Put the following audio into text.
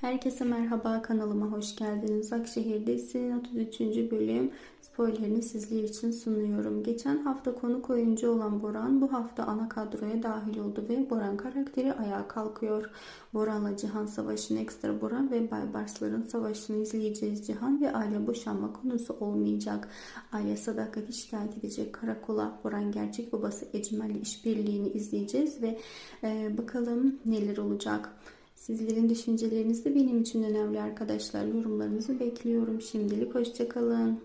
Herkese merhaba kanalıma hoş geldiniz. Akşehir'desin 33. bölüm spoilerini sizler için sunuyorum. Geçen hafta konuk oyuncu olan Boran bu hafta ana kadroya dahil oldu ve Boran karakteri ayağa kalkıyor. Boran'la Cihan Savaşı'nı ekstra Boran ve Baybarsların savaşını izleyeceğiz. Cihan ve aile boşanma konusu olmayacak. Aile sadakati şikayet edecek karakola. Boran gerçek babası Ecmel'le işbirliğini izleyeceğiz ve e, bakalım neler olacak. Sizlerin düşünceleriniz de benim için önemli arkadaşlar. Yorumlarınızı bekliyorum. Şimdilik hoşçakalın.